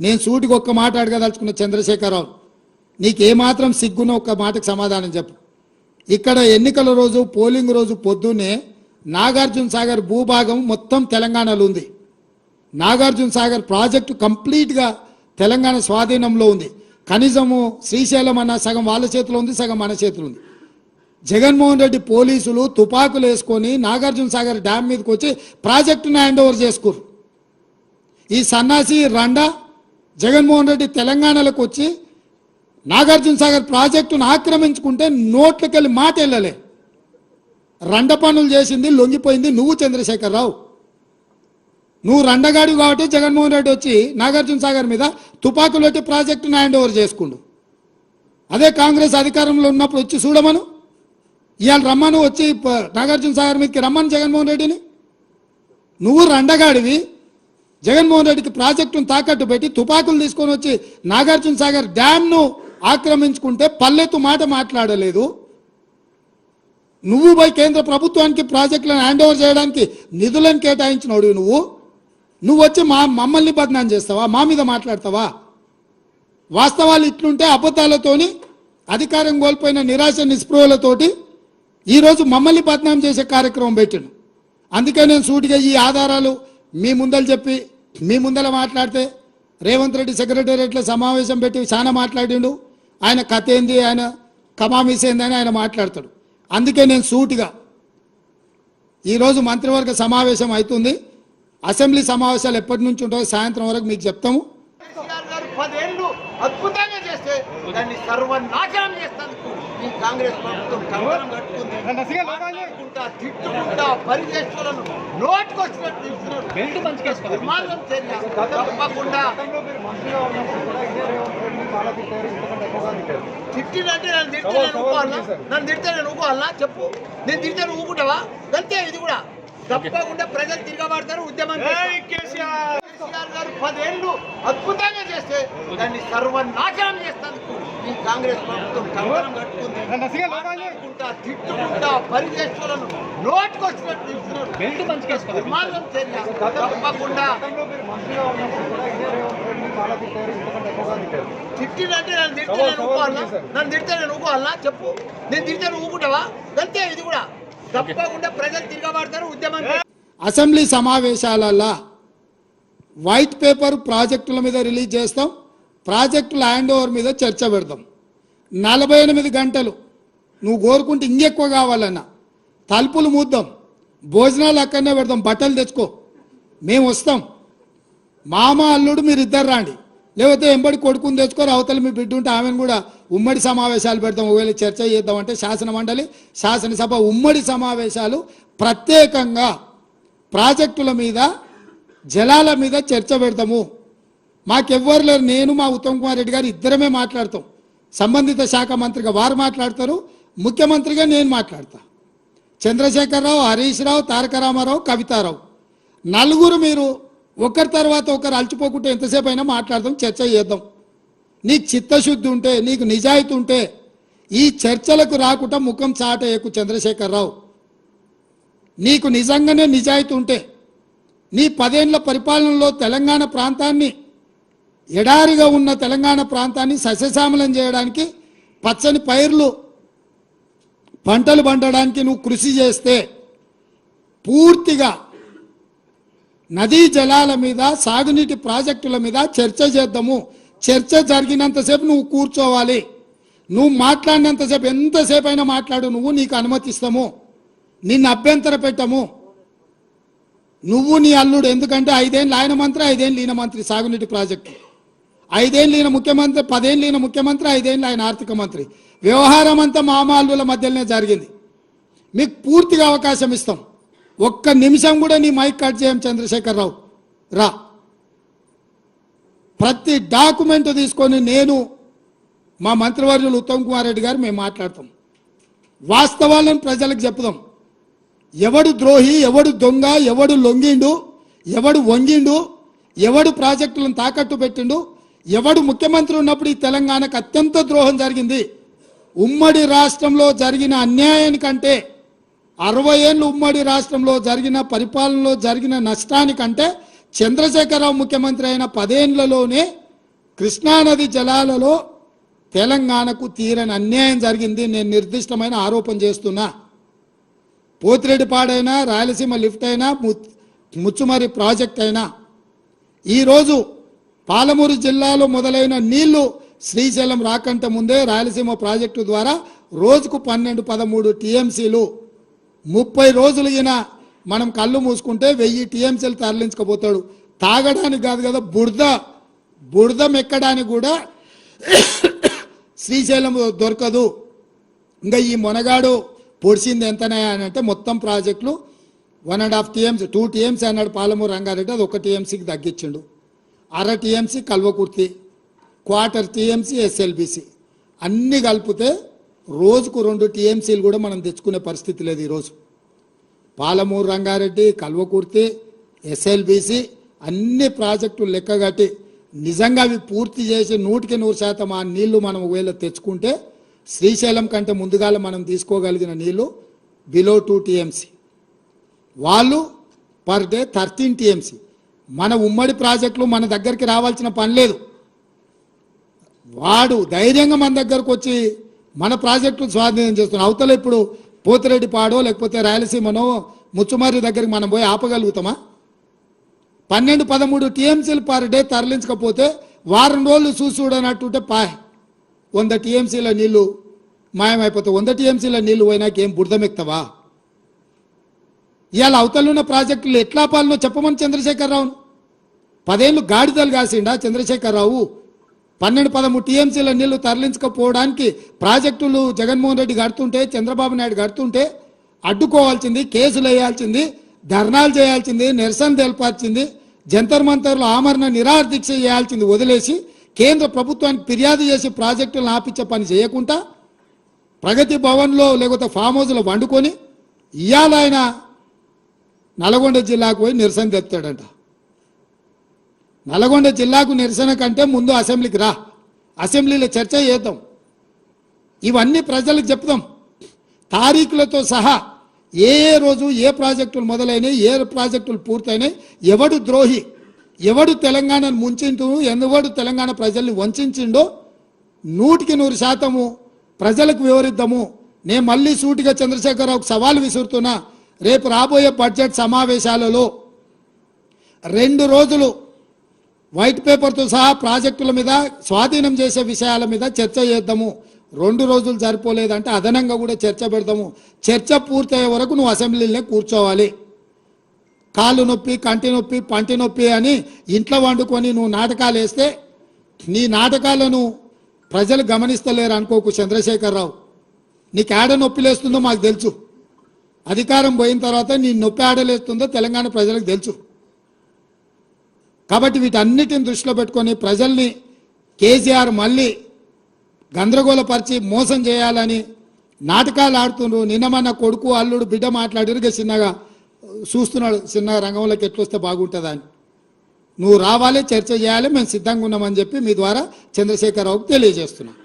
నేను సూటికి ఒక్క మాట అడగదలుచుకున్న చంద్రశేఖరరావు నీకు ఏమాత్రం సిగ్గున ఒక్క మాటకు సమాధానం చెప్పు. ఇక్కడ ఎన్నికల రోజు పోలింగ్ రోజు పొద్దున్నే నాగార్జున సాగర్ భూభాగం మొత్తం తెలంగాణలో ఉంది. నాగార్జున సాగర్ ప్రాజెక్టు కంప్లీట్గా తెలంగాణ స్వాధీనంలో ఉంది. కనీసము శ్రీశైలం అన్న సగం వాళ్ళ చేతిలో ఉంది సగం మన చేతిలో ఉంది. జగన్మోహన్ రెడ్డి పోలీసులు తుపాకులు వేసుకొని నాగార్జున సాగర్ డ్యామ్ మీదకి వచ్చి ప్రాజెక్టును హ్యాండ్ ఓవర్ చేసుకోరు ఈ సన్నాసి రండా జగన్మోహన్ రెడ్డి తెలంగాణలోకి వచ్చి నాగార్జున సాగర్ ప్రాజెక్టును ఆక్రమించుకుంటే నోట్లకెళ్ళి మాట వెళ్ళలే. రండ పనులు చేసింది లొంగిపోయింది నువ్వు చంద్రశేఖరరావు. నువ్వు రండగాడి కాబట్టి జగన్మోహన్ రెడ్డి వచ్చి నాగార్జున సాగర్ మీద తుపాకులు పెట్టి ప్రాజెక్టును హ్యాండ్ ఓవర్ చేసుకుండు. అదే కాంగ్రెస్ అధికారంలో ఉన్నప్పుడు వచ్చి చూడమను. ఇవాళ రమ్మను వచ్చి నాగార్జున సాగర్ మీదకి రమ్మను జగన్మోహన్ రెడ్డిని. నువ్వు రండగాడివి జగన్మోహన్ రెడ్డికి ప్రాజెక్టును తాకట్టు పెట్టి తుపాకులు తీసుకొని వచ్చి నాగార్జున సాగర్ డ్యామ్ను ఆక్రమించుకుంటే పల్లెత్తు మాట మాట్లాడలేదు. నువ్వు పోయి కేంద్ర ప్రభుత్వానికి ప్రాజెక్టులను హ్యాండ్ ఓవర్ చేయడానికి నిధులను కేటాయించినోడు నువ్వు. నువ్వు వచ్చి మా మమ్మల్ని బదనాం చేస్తావా? మా మీద మాట్లాడతావా? వాస్తవాలు ఇట్లుంటే అబద్ధాలతోని అధికారం కోల్పోయిన నిరాశ నిస్పృహలతోటి ఈరోజు మమ్మల్ని బదనాం చేసే కార్యక్రమం పెట్టాను అందుకే నేను సూటిగా ఈ ఆధారాలు మీ ముందలు చెప్పి మీ ముందర మాట్లాడితే రేవంత్ రెడ్డి సెక్రటేరియట్లో సమావేశం పెట్టి చాలా మాట్లాడిండు. ఆయన కథ ఏంది ఆయన కమామిస్ ఏంది అని ఆయన మాట్లాడతాడు. అందుకే నేను సూటిగా ఈరోజు మంత్రివర్గ సమావేశం అవుతుంది. అసెంబ్లీ సమావేశాలు ఎప్పటి నుంచి ఉంటాయో సాయంత్రం వరకు మీకు చెప్తాము. అద్భుతంగా చేస్తే దాన్ని సర్వనాశనం ఈ కాంగ్రెస్ ప్రభుత్వం కంగనం కట్టుకుంది. తిట్టుకుంటా పరిచేస్తులను నోటుకొచ్చినట్టు ఇస్తున్నారు. ప్రమాదం చర్య తప్పకుండా తిట్టినంటే నన్ను తిడితే నేను ఊకోవాలా? నన్ను తిడితే నేను ఊకోవాలా? చెప్పు. నేను తిడితే నువ్వు ఊకుంటావా? అంతే ఇది కూడా. తప్పకుండా ప్రజలు తిరగబడతారు ఉద్యమం చేస్తారు. కేసీఆర్. గారు పదేళ్ళు అద్భుతంగా చేస్తే దాన్ని సర్వనాశనం చేస్తానికి ఈ కాంగ్రెస్ ప్రభుత్వం కట్టుకుంది. తిట్టుకుంటా ఇస్తున్నారు. ప్రమాదం చర్య. తప్పకుండా తిట్టినంటే నన్ను తిడితే నేను నన్ను తిడితే నేను చెప్పు. నేను తిడితే నువ్వు అంతే ఇది కూడా. తప్పకుండా ప్రజలు తిరగబడతారు ఉద్యమం. అసెంబ్లీ సమావేశాలల్లో వైట్ పేపర్ ప్రాజెక్టుల మీద రిలీజ్ చేస్తాం. ప్రాజెక్టు ల్యాండ్ ఓవర్ మీద చర్చ పెడతాం నలభై ఎనిమిది గంటలు. నువ్వు కోరుకుంటే ఇంకెక్కువ కావాలన్నా. తలుపులు మూద్దాం. భోజనాలు అక్కడనే పెడతాం బట్టలు తెచ్చుకో. మేము వస్తాం. మామ అల్లుడు మీరు ఇద్దరు రాండి. లేకపోతే ఎంబడి కొడుకుని తెచ్చుకొని అవతల మీ బిడ్డ ఉంటే ఆమెను కూడా ఉమ్మడి సమావేశాలు పెడతాం ఒకవేళ చర్చ చేద్దామంటే శాసన మండలి శాసనసభ ఉమ్మడి సమావేశాలు ప్రత్యేకంగా ప్రాజెక్టుల మీద జలాల మీద చర్చ పెడతాము మాకెవ్వరు లేరు. నేను మా ఉత్తమ్ కుమార్ రెడ్డి గారు ఇద్దరమే మాట్లాడతాం. సంబంధిత శాఖ మంత్రిగా వారు మాట్లాడతారు. ముఖ్యమంత్రిగా నేను మాట్లాడతా. చంద్రశేఖరరావు హరీష్ రావు తారక రామారావు కవితారావు. నలుగురు మీరు ఒకరి తర్వాత ఒకరు అలచిపోకుంటే ఎంతసేపు అయినా మాట్లాడదాం చర్చ చేద్దాం. నీకు చిత్తశుద్ధి ఉంటే నీకు నిజాయితీ ఉంటే ఈ చర్చలకు రాకుండా ముఖం చాటేయకు చంద్రశేఖరరావు. నీకు నిజంగానే నిజాయితీ ఉంటే నీ పదేళ్ళ పరిపాలనలో తెలంగాణ ప్రాంతాన్ని ఎడారిగా ఉన్న తెలంగాణ ప్రాంతాన్ని సస్యశ్యామలం చేయడానికి పచ్చని పైర్లు పంటలు పండడానికి నువ్వు కృషి చేస్తే పూర్తిగా నదీ జలాల మీద సాగునీటి ప్రాజెక్టుల మీద చర్చ చేద్దాము. చర్చ జరిగినంతసేపు నువ్వు కూర్చోవాలి. నువ్వు మాట్లాడినంతసేపు ఎంతసేపు అయినా మాట్లాడు నువ్వు నీకు అనుమతిస్తాము. నిన్ను అభ్యంతర పెట్టము. నువ్వు నీ అల్లుడు ఎందుకంటే ఐదేళ్ళు ఆయన మంత్రి ఐదేళ్ళు ఈయన మంత్రి సాగునీటి ప్రాజెక్టు. ఐదేళ్ళు ఈయన ముఖ్యమంత్రి పదేళ్ళు ఈయన ముఖ్యమంత్రి ఐదేళ్ళు ఆయన ఆర్థిక మంత్రి. వ్యవహారం అంతా మామాలుల మధ్యలోనే జరిగింది. మీకు పూర్తిగా అవకాశం ఇస్తాం. ఒక్క నిమిషం కూడా నీ మైక్ కట్ చేయం చంద్రశేఖరరావు. రా. ప్రతి డాక్యుమెంట్ తీసుకొని నేను మా మంత్రివర్యులు ఉత్తమ్ కుమార్ రెడ్డి గారు మేము మాట్లాడతాం. వాస్తవాలను ప్రజలకు చెప్దాం. ఎవడు ద్రోహి ఎవడు దొంగ ఎవడు లొంగిండు ఎవడు వంగిండు ఎవడు ప్రాజెక్టులను తాకట్టు పెట్టిండు ఎవడు ముఖ్యమంత్రి ఉన్నప్పుడు ఈ తెలంగాణకు అత్యంత ద్రోహం జరిగింది. ఉమ్మడి రాష్ట్రంలో జరిగిన అన్యాయానికంటే అరవై ఏళ్ళు ఉమ్మడి రాష్ట్రంలో జరిగిన పరిపాలనలో జరిగిన నష్టానికంటే చంద్రశేఖరరావు ముఖ్యమంత్రి అయిన పదేళ్ళలోనే కృష్ణానది జలాలలో తెలంగాణకు తీరని అన్యాయం జరిగింది నేను నిర్దిష్టమైన ఆరోపణ చేస్తున్నా. పోతిరెడ్డిపాడైనా రాయలసీమ లిఫ్ట్ అయినా ము- ముచ్చుమరి ప్రాజెక్ట్ అయినా ఈరోజు పాలమూరు జిల్లాలో మొదలైన నీళ్ళు శ్రీశైలం రాకంట ముందే రాయలసీమ ప్రాజెక్టు ద్వారా రోజుకు పన్నెండు పదమూడు టీఎంసీలు. ముప్పై రోజులు ఈయన మనం కళ్ళు మూసుకుంటే వెయ్యి టీఎంసీలు తరలించకపోతాడు. తాగడానికి కాదు కదా బురద బురద మెక్కడానికి కూడా శ్రీశైలం దొరకదు. ఇంకా ఈ మొనగాడు పొడిచింది ఎంతనే అని అంటే మొత్తం ప్రాజెక్టులు one and half TMC two TMC అన్నాడు పాలమూరు రంగారెడ్డి అది ఒక టీఎంసీకి తగ్గించిండు. అర TMC Kalwakurthy quarter TMC SLBC. అన్నీ కలిపితే రోజుకు రెండు టీఎంసీలు కూడా మనం తెచ్చుకునే పరిస్థితి లేదు ఈరోజు. పాలమూరు రంగారెడ్డి కల్వకుర్తి ఎస్ఎల్బిసి అన్ని ప్రాజెక్టులు లెక్కగట్టి నిజంగా అవి పూర్తి చేసి నూటికి నూరు శాతం ఆ నీళ్ళు మనం ఒకవేళ తెచ్చుకుంటే శ్రీశైలం కంటే ముందుగాల మనం తీసుకోగలిగిన నీళ్ళు బిలో టూ టీఎంసీ. వాళ్ళు పర్ డే థర్టీన్ టీఎంసీ. మన ఉమ్మడి ప్రాజెక్టులు మన దగ్గరికి రావాల్సిన పని లేదు. వాడు ధైర్యంగా మన దగ్గరకు వచ్చి మన ప్రాజెక్టులు స్వాధీనం చేస్తున్నాం అవతల ఇప్పుడు పోతిరెడ్డి పాడో లేకపోతే రాయలసీమనో ముచ్చుమారి దగ్గరికి మనం పోయి ఆపగలుగుతామా? పన్నెండు పదమూడు టీఎంసీలు పర్ డే తరలించకపోతే వారం రోజులు చూసి పా వంద టీఎంసీల నీళ్ళు మాయమైపోతాయి. వంద టీఎంసీల నీళ్ళు పోయినాక ఏం బురదమెక్తావా? ఇవాళ అవతలున్న ప్రాజెక్టులు ఎట్లా పాలనో చెప్పమని చంద్రశేఖరరావును. పదేళ్ళు గాడిదలు కాసిండా చంద్రశేఖరరావు. పన్నెండు పదమూడు టీఎంసీల నీళ్ళు తరలించకపోవడానికి ప్రాజెక్టులు జగన్మోహన్ రెడ్డి కడుతుంటే చంద్రబాబు నాయుడు కడుతుంటే అడ్డుకోవాల్సింది కేసులు వేయాల్సింది ధర్నాలు చేయాల్సింది నిరసన తెలపాల్సింది జంతర్ మంతర్లు ఆమరణ నిరాహార చేయాల్సింది వదిలేసి కేంద్ర ప్రభుత్వానికి ఫిర్యాదు చేసి ప్రాజెక్టులను ఆపించే పని చేయకుండా ప్రగతి భవన్లో లేకపోతే ఫామ్ హౌస్లో వండుకొని ఇవాళ ఆయన నల్గొండ జిల్లాకు పోయి నిరసన తెస్తాడంట. నల్గొండ జిల్లాకు నిరసన కంటే ముందు అసెంబ్లీకి రా. అసెంబ్లీలో చర్చ చేద్దాం. ఇవన్నీ ప్రజలకు చెప్దాం. తారీఖులతో సహా ఏ ఏ రోజు ఏ ప్రాజెక్టులు మొదలైనవి ఏ ప్రాజెక్టులు పూర్తయినాయి ఎవడు ద్రోహి ఎవడు తెలంగాణను ముంచిండు ఎవడు తెలంగాణ ప్రజల్ని వంచిండో నూటికి నూరు శాతము ప్రజలకు వివరిద్దాము. నేను మళ్ళీ సూటిగా చంద్రశేఖరరావుకు సవాలు విసురుతున్నా. రేపు రాబోయే బడ్జెట్ సమావేశాలలో రెండు రోజులు వైట్ పేపర్తో సహా ప్రాజెక్టుల మీద స్వాధీనం చేసే విషయాల మీద చర్చ చేద్దాము. రెండు రోజులు సరిపోలేదంటే అదనంగా కూడా చర్చ పెడతాము చర్చ పూర్తయ్యే వరకు నువ్వు అసెంబ్లీలోనే కూర్చోవాలి. కాళ్ళు నొప్పి కంటి నొప్పి పంటి నొప్పి అని ఇంట్లో వండుకొని నువ్వు నాటకాలు వేస్తే నీ నాటకాలను ప్రజలు గమనిస్తలేరు అనుకోకు చంద్రశేఖరరావు. నీకు ఆడ నొప్పి లేస్తుందో మాకు తెలుసు. అధికారం పోయిన తర్వాత నీ నొప్పి ఆడలేస్తుందో తెలంగాణ ప్రజలకు తెలుసు. కాబట్టి వీటన్నిటిని దృష్టిలో పెట్టుకొని ప్రజల్ని కేసీఆర్ మళ్ళీ గందరగోళపరిచి మోసం చేయాలని నాటకాలు ఆడుతుండ్రు. నిన్న మన కొడుకు అల్లుడు బిడ్డ మాట్లాడిరు. చిన్నగా చూస్తున్నాడు. చిన్నగా రంగంలోకి ఎట్లొస్తే బాగుంటుందని. నువ్వు రావాలి చర్చ చేయాలి మేము సిద్ధంగా ఉన్నామని చెప్పి మీ ద్వారా చంద్రశేఖరరావుకు తెలియజేస్తున్నాను